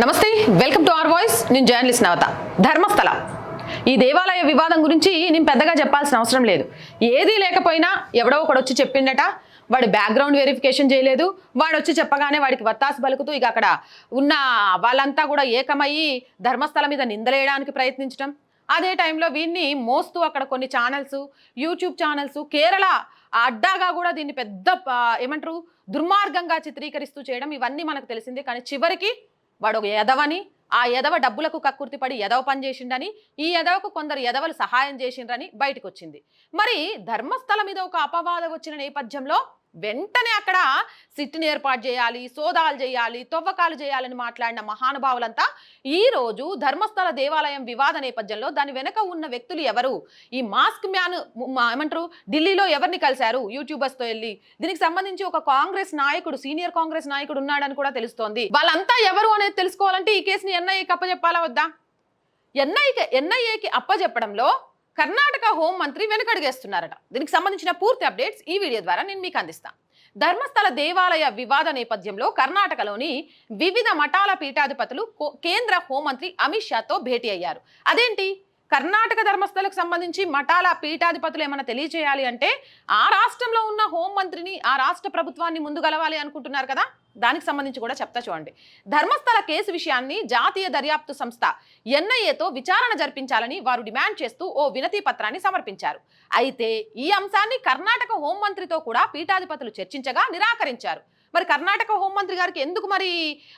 నమస్తే welcome to are voice. నేను journalist నవత. ధర్మస్థల. ఈ దేవాలయ వివాదం గురించి నేను పెద్దగా చెప్పాల్సిన అవసరం లేదు. ఏదీ లేకపోయినా ఎవడో ఒకడు వచ్చి చెప్పిండట. వాడు బ్యాక్గ్రౌండ్ వెరిఫికేషన్ చేయలేదు. వాడు వచ్చి చెప్పగానే వాడికి వత్తాసు పలుకుతూ ఇక అక్కడ ఉన్న వాళ్ళంతా కూడా ఏకమయ్యి ధర్మస్థలం మీద నిందలేయడానికి ప్రయత్నించడం అదే టైంలో వీడిని మోస్తూ అక్కడ కొన్ని ఛానల్స్ యూట్యూబ్ ఛానల్స్ కేరళ అడ్డాగా కూడా దీన్ని పెద్ద ఏమంటారు దుర్మార్గంగా చిత్రీకరిస్తూ చేయడం ఇవన్నీ మనకు తెలిసిందే. కానీ చివరికి వాడు ఒక ఎదవని ఆ ఎదవ డబ్బులకు కక్కుర్తి పడి ఎదవ పని చేసిండని ఈ ఎదవకు కొందరు ఎదవలు సహాయం చేసిండ్రని బయటకు వచ్చింది మరి ధర్మస్థలం మీద ఒక అపవాదం వచ్చిన నేపథ్యంలో వెంటనే అక్కడ సిట్ని ఏర్పాటు చేయాలి సోదాలు చేయాలి తవ్వకాలు చేయాలని మాట్లాడిన మహానుభావులంతా ఈ రోజు ధర్మస్థల దేవాలయం వివాద నేపథ్యంలో దాని వెనక ఉన్న వ్యక్తులు ఎవరు? ఈ మాస్క్ మ్యాన్ ఏమంటారు ఢిల్లీలో ఎవరిని కలిశారు? యూట్యూబర్స్తో వెళ్ళి. దీనికి సంబంధించి ఒక కాంగ్రెస్ నాయకుడు సీనియర్ కాంగ్రెస్ నాయకుడు ఉన్నాడని కూడా తెలుస్తోంది. వాళ్ళంతా ఎవరు అనేది తెలుసుకోవాలంటే ఈ కేసుని ఎన్ఐఏకి అప్పచెప్పాలా వద్దా? ఎన్ఐకి ఎన్ఐఏకి అప్పచెప్పడంలో కర్ణాటక హోం మంత్రి వెనుకడుగేస్తున్నారట. దీనికి సంబంధించిన పూర్తి అప్డేట్స్ ఈ వీడియో ద్వారా నేను మీకు అందిస్తాను ధర్మస్థల దేవాలయ వివాద నేపథ్యంలో కర్ణాటకలోని వివిధ మఠాల పీఠాధిపతులు కేంద్ర హోంమంత్రి అమిత్ షాతో భేటీ అయ్యారు. అదేంటి? కర్ణాటక ధర్మస్థలకు సంబంధించి మఠాల పీఠాధిపతులు ఏమైనా తెలియజేయాలి అంటే ఆ రాష్ట్రంలో ఉన్న హోంమంత్రిని ఆ రాష్ట్ర ప్రభుత్వాన్ని ముందు గలవాలి అనుకుంటున్నారు కదా? దానికి సంబంధించి కూడా చెప్తా చూడండి. ధర్మస్థల కేసు విషయాన్ని జాతీయ దర్యాప్తు సంస్థ ఎన్ఐఏతో విచారణ జరిపించాలని వారు డిమాండ్ చేస్తూ ఓ వినతి పత్రాన్ని సమర్పించారు. అయితే ఈ అంశాన్ని కర్ణాటక హోంమంత్రితో కూడా పీఠాధిపతులు చర్చించగా నిరాకరించారు. మరి కర్ణాటక హోంమంత్రి గారికి ఎందుకు మరి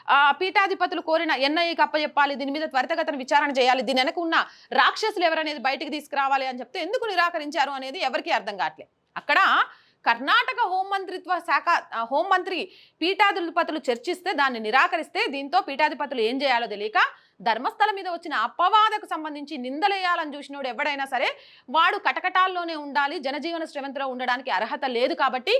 ఆ, పీఠాధిపతులు కోరిన ఎన్ఐకి అప్పచెప్పాలి? దీని మీద త్వరితగతన విచారణ చేయాలి. దీని వెనక ఉన్న రాక్షసులు ఎవరనేది బయటకు తీసుకురావాలి అని చెప్తే ఎందుకు నిరాకరించారు అనేది ఎవరికీ అర్థం కావట్లేదు అక్కడ కర్ణాటక హోంమంత్రిత్వ శాఖ హోంమంత్రి పీఠాధిపతులు చర్చిస్తే దాన్ని నిరాకరిస్తే దీంతో పీఠాధిపతులు ఏం చేయాలో తెలియక ధర్మస్థలం మీద వచ్చిన అపవాదకు సంబంధించి నిందలేయాలని చూసినోడు ఎవడైనా సరే వాడు కటకటాల్లోనే ఉండాలి జనజీవన శ్రవంతిలో ఉండడానికి అర్హత లేదు కాబట్టి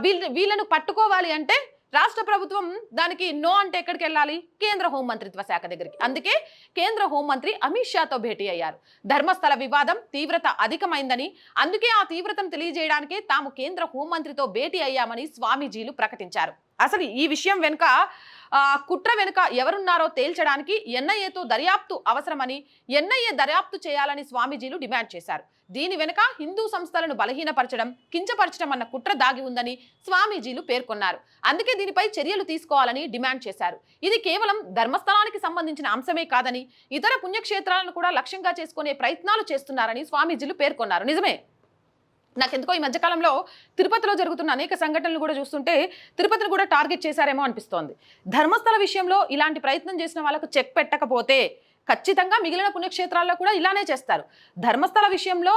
వీళ్ళ వీళ్ళను పట్టుకోవాలి అంటే రాష్ట్ర ప్రభుత్వం దానికి నో అంటే ఎక్కడికి వెళ్ళాలి? కేంద్ర హోంమంత్రిత్వ శాఖ దగ్గరికి. అందుకే కేంద్ర హోంమంత్రి అమిత్ షాతో భేటీ అయ్యారు. ధర్మస్థల వివాదం తీవ్రత అధికమైందని అందుకే ఆ తీవ్రతను తెలియజేయడానికే తాము కేంద్ర హోంమంత్రితో భేటీ అయ్యామని స్వామీజీలు ప్రకటించారు. అసలు ఈ విషయం వెనుక కుట్ర వెనుక ఎవరున్నారో తేల్చడానికి ఎన్ఐఏతో దర్యాప్తు అవసరమని ఎన్ఐఏ దర్యాప్తు చేయాలని స్వామీజీలు డిమాండ్ చేశారు. దీని వెనుక హిందూ సంస్థలను బలహీనపరచడం కించపరచడం అన్న కుట్ర దాగి ఉందని స్వామీజీలు పేర్కొన్నారు. అందుకే దీనిపై చర్యలు తీసుకోవాలని డిమాండ్ చేశారు. ఇది కేవలం ధర్మస్థలానికి సంబంధించిన అంశమే కాదని ఇతర పుణ్యక్షేత్రాలను కూడా లక్ష్యంగా చేసుకునే ప్రయత్నాలు చేస్తున్నారని స్వామీజీలు పేర్కొన్నారు. నిజమే? నాకెందుకో ఈ మధ్యకాలంలో తిరుపతిలో జరుగుతున్న అనేక సంఘటనలు కూడా చూస్తుంటే తిరుపతిని కూడా టార్గెట్ చేశారేమో అనిపిస్తోంది. ధర్మస్థల విషయంలో ఇలాంటి ప్రయత్నం చేసిన వాళ్ళకు చెక్ పెట్టకపోతే ఖచ్చితంగా మిగిలిన పుణ్యక్షేత్రాల్లో కూడా ఇలానే చేస్తారు. ధర్మస్థల విషయంలో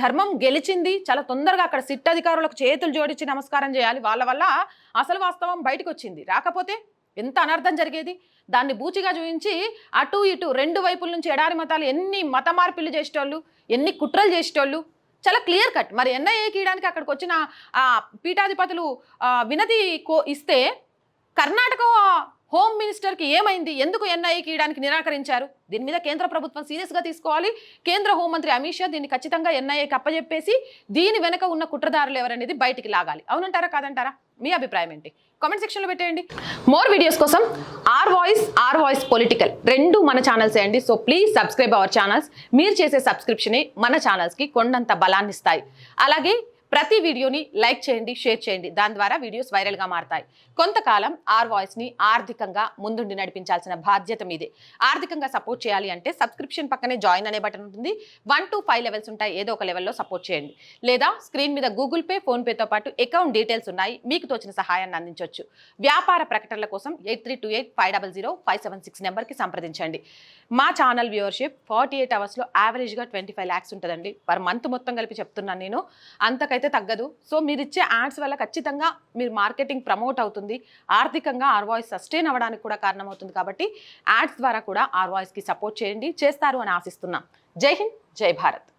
ధర్మం గెలిచింది చాలా తొందరగా అక్కడ సిట్ అధికారులకు చేతులు జోడించి నమస్కారం చేయాలి వాళ్ళ వల్ల అసలు వాస్తవం బయటకు వచ్చింది రాకపోతే ఎంత అనర్థం జరిగేది? దాన్ని బూచిగా చూపించి అటు ఇటు రెండు వైపుల నుంచి ఎడారి మతాలు ఎన్ని మత మార్పిళ్ళు చేసేటోళ్ళు ఎన్ని కుట్రలు చేసేటోళ్ళు చాలా క్లియర్ కట్. మరి ఎన్ఐఏ కీయడానికి అక్కడికి వచ్చిన ఆ పీఠాధిపతులు వినతి కో ఇస్తే కర్ణాటక హోమ్ మినిస్టర్కి ఏమైంది? ఎందుకు ఎన్ఐఏ కీయడానికి నిరాకరించారు? దీని మీద కేంద్ర ప్రభుత్వం సీరియస్గా తీసుకోవాలి. కేంద్ర హోంమంత్రి అమిత్ షా దీన్ని ఖచ్చితంగా ఎన్ఐఏకి అప్పజెప్పేసి దీని వెనక ఉన్న కుట్రదారులు ఎవరనేది బయటికి లాగాలి. అవునంటారా? కాదంటారా? మీ అభిప్రాయం ఏంటి? కామెంట్ సెక్షన్లో పెట్టేయండి. మోర్ వీడియోస్ కోసం R voice R voice political రెండు మన ఛానల్స్ అండి. So please subscribe our channels మీరు చేసే సబ్స్క్రిప్షనే మన ఛానల్స్కి కొండంత బలాన్ని ఇస్తాయి అలాగే ప్రతి వీడియోని లైక్ చేయండి షేర్ చేయండి. దాని ద్వారా వీడియోస్ వైరల్గా మారతాయి. కొంతకాలం ఆర్ వాయిస్ని ఆర్థికంగా ముందుండి నడిపించాల్సిన బాధ్యత మీదే. ఆర్థికంగా సపోర్ట్ చేయాలి అంటే సబ్స్క్రిప్షన్ పక్కనే జాయిన్ అనే బటన్ ఉంటుంది. వన్ టు ఫైవ్ లెవెల్స్ ఉంటాయి. ఏదో ఒక లెవెల్లో సపోర్ట్ చేయండి. లేదా స్క్రీన్ మీద గూగుల్ పే ఫోన్పేతో పాటు అకౌంట్ డీటెయిల్స్ ఉన్నాయి. మీకు తోచిన సహాయాన్ని అందించవచ్చు వ్యాపార ప్రకటనల కోసం eight three two eight five double zero five seven six నెంబర్కి సంప్రదించండి. మా ఛానల్ వ్యూవర్షిప్ ఫార్టీ ఎయిట్ అవర్స్లో యావరేజ్గా ట్వంటీ ఫైవ్ ల్యాక్స్ ఉంటుందండి. పర్ మంత్ మొత్తం కలిపి చెప్తున్నాను నేను. అంతకైతే తగ్గదు. సో మీరు ఇచ్చే యాడ్స్ వల్ల ఖచ్చితంగా మీరు మార్కెటింగ్ ప్రమోట్ అవుతుంది. ఆర్థికంగా ఆర్వాయిస్ సస్టైన్ అవ్వడానికి కూడా కారణమవుతుంది కాబట్టి యాడ్స్ ద్వారా కూడా ఆర్వాయిస్కి సపోర్ట్ చేయండి. చేస్తారు అని ఆశిస్తున్నాం. జై హింద్ జై భారత్.